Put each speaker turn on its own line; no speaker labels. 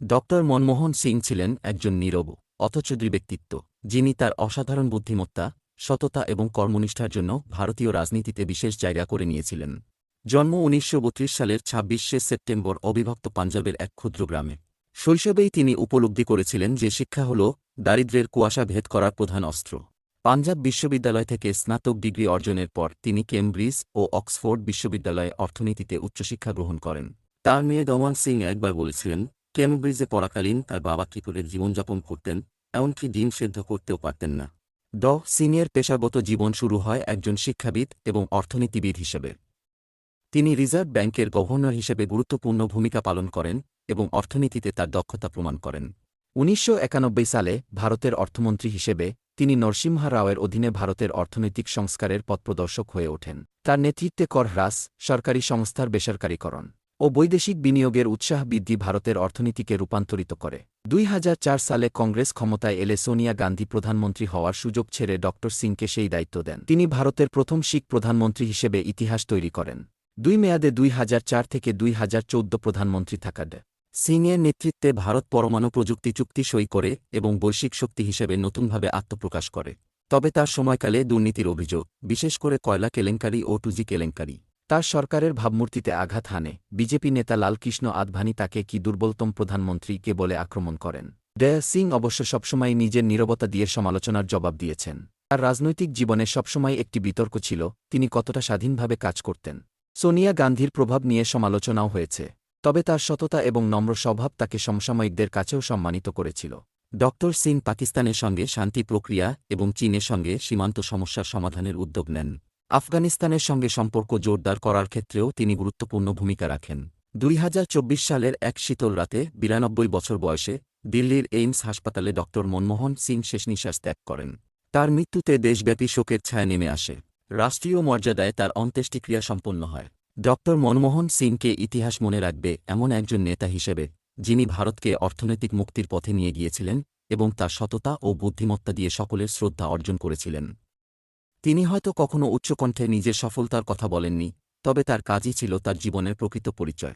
ড মনমোহন সিং ছিলেন একজন নীরব অথচদ্রী ব্যক্তিত্ব, যিনি তার অসাধারণ বুদ্ধিমত্তা, সততা এবং কর্মনিষ্ঠার জন্য ভারতীয় রাজনীতিতে বিশেষ জায়গা করে নিয়েছিলেন। জন্ম উনিশশো বত্রিশ সালের ছাব্বিশে সেপ্টেম্বর অবিভক্ত পাঞ্জাবের এক ক্ষুদ্র গ্রামে। শৈশবেই তিনি উপলব্ধি করেছিলেন যে শিক্ষা হল দারিদ্র্যের কুয়াশা ভেদ করার প্রধান অস্ত্র। পাঞ্জাব বিশ্ববিদ্যালয় থেকে স্নাতক ডিগ্রি অর্জনের পর তিনি কেমব্রিজ ও অক্সফোর্ড বিশ্ববিদ্যালয়ে অর্থনীতিতে উচ্চশিক্ষা গ্রহণ করেন। তার মেয়ে দমান সিং একবার বলেছিলেন কেমব্রিজে পড়াকালীন তার বাবা কী করে জীবনযাপন করতেন, এমনকি ডিম সেদ্ধ করতেও পারতেন না। ড. সিনিয়র পেশাগত জীবন শুরু হয় একজন শিক্ষাবিদ এবং অর্থনীতিবিদ হিসেবে। তিনি রিজার্ভ ব্যাংকের গভর্নর হিসেবে গুরুত্বপূর্ণ ভূমিকা পালন করেন এবং অর্থনীতিতে তার দক্ষতা প্রমাণ করেন। উনিশশো একানব্বই সালে ভারতের অর্থমন্ত্রী হিসেবে তিনি নরসিংহা রাওয়ের অধীনে ভারতের অর্থনৈতিক সংস্কারের পথপ্রদর্শক হয়ে ওঠেন। তার নেতৃত্বে কর হ্রাস, সরকারি সংস্থার বেসরকারীকরণ। ও বৈদেশিক বিনিয়োগের উৎসাহ বৃদ্ধি ভারতের অর্থনীতিকে রূপান্তরিত করে। দুই হাজার চার সালে কংগ্রেস ক্ষমতায় এলে সোনিয়া গান্ধী প্রধানমন্ত্রী হওয়ার সুযোগ ছেড়ে ড. সিংকে সেই দায়িত্ব দেন। তিনি ভারতের প্রথম শিখ প্রধানমন্ত্রী হিসেবে ইতিহাস তৈরি করেন। দুই মেয়াদে দুই হাজার চার থেকে দুই হাজার চৌদ্দ প্রধানমন্ত্রী থাকা সিংয়ের নেতৃত্বে ভারত পরমাণু প্রযুক্তি চুক্তি সই করে এবং বৈশ্বিক শক্তি হিসেবে নতুনভাবে আত্মপ্রকাশ করে। তবে তার সময়কালে দুর্নীতির অভিযোগ, বিশেষ করে কয়লা কেলেঙ্কারি ও টুজি কেলেঙ্কারি। তার সরকারের ভাবমূর্তিতে আঘাত হানে। বিজেপি নেতা লালকৃষ্ণ আদভানি তাকে কি দুর্বলতম প্রধানমন্ত্রীকে বলে আক্রমণ করেন? ডয়া সিং অবশ্য সবসময় নিজের নীরবতা দিয়ে সমালোচনার জবাব দিয়েছেন। তার রাজনৈতিক জীবনে সবসময় একটি বিতর্ক ছিল, তিনি কতটা স্বাধীনভাবে কাজ করতেন। সোনিয়া গান্ধীর প্রভাব নিয়ে সমালোচনাও হয়েছে। তবে তার সততা এবং নম্র স্বভাব তাকে সমসাময়িকদের কাছেও সম্মানিত করেছিল। ড. সিং পাকিস্তানের সঙ্গে শান্তি প্রক্রিয়া এবং চীনের সঙ্গে সীমান্ত সমস্যার সমাধানের উদ্যোগ নেন। আফগানিস্তানের সঙ্গে সম্পর্ক জোরদার করার ক্ষেত্রেও তিনি গুরুত্বপূর্ণ ভূমিকা রাখেন। দুই হাজার চব্বিশ সালের এক শীতল রাতে বিরানব্বই বছর বয়সে দিল্লির এইমস হাসপাতালে ড. মনমোহন সিং শেষ নিঃশ্বাস ত্যাগ করেন। তার মৃত্যুতে দেশব্যাপী শোকের ছায়া নেমে আসে। রাষ্ট্রীয় মর্যাদায় তার অন্ত্যেষ্টিক্রিয়া সম্পন্ন হয়। ড. মনমোহন সিংকে ইতিহাস মনে রাখবে এমন একজন নেতা হিসেবে, যিনি ভারতকে অর্থনৈতিক মুক্তির পথে নিয়ে গিয়েছিলেন এবং তার সততা ও বুদ্ধিমত্তা দিয়ে সকলের শ্রদ্ধা অর্জন করেছিলেন। তিনি হয়তো কখনো উচ্চকণ্ঠে নিজের সফলতার কথা বলেননি, তবে তার কাজই ছিল তার জীবনের প্রকৃত পরিচয়।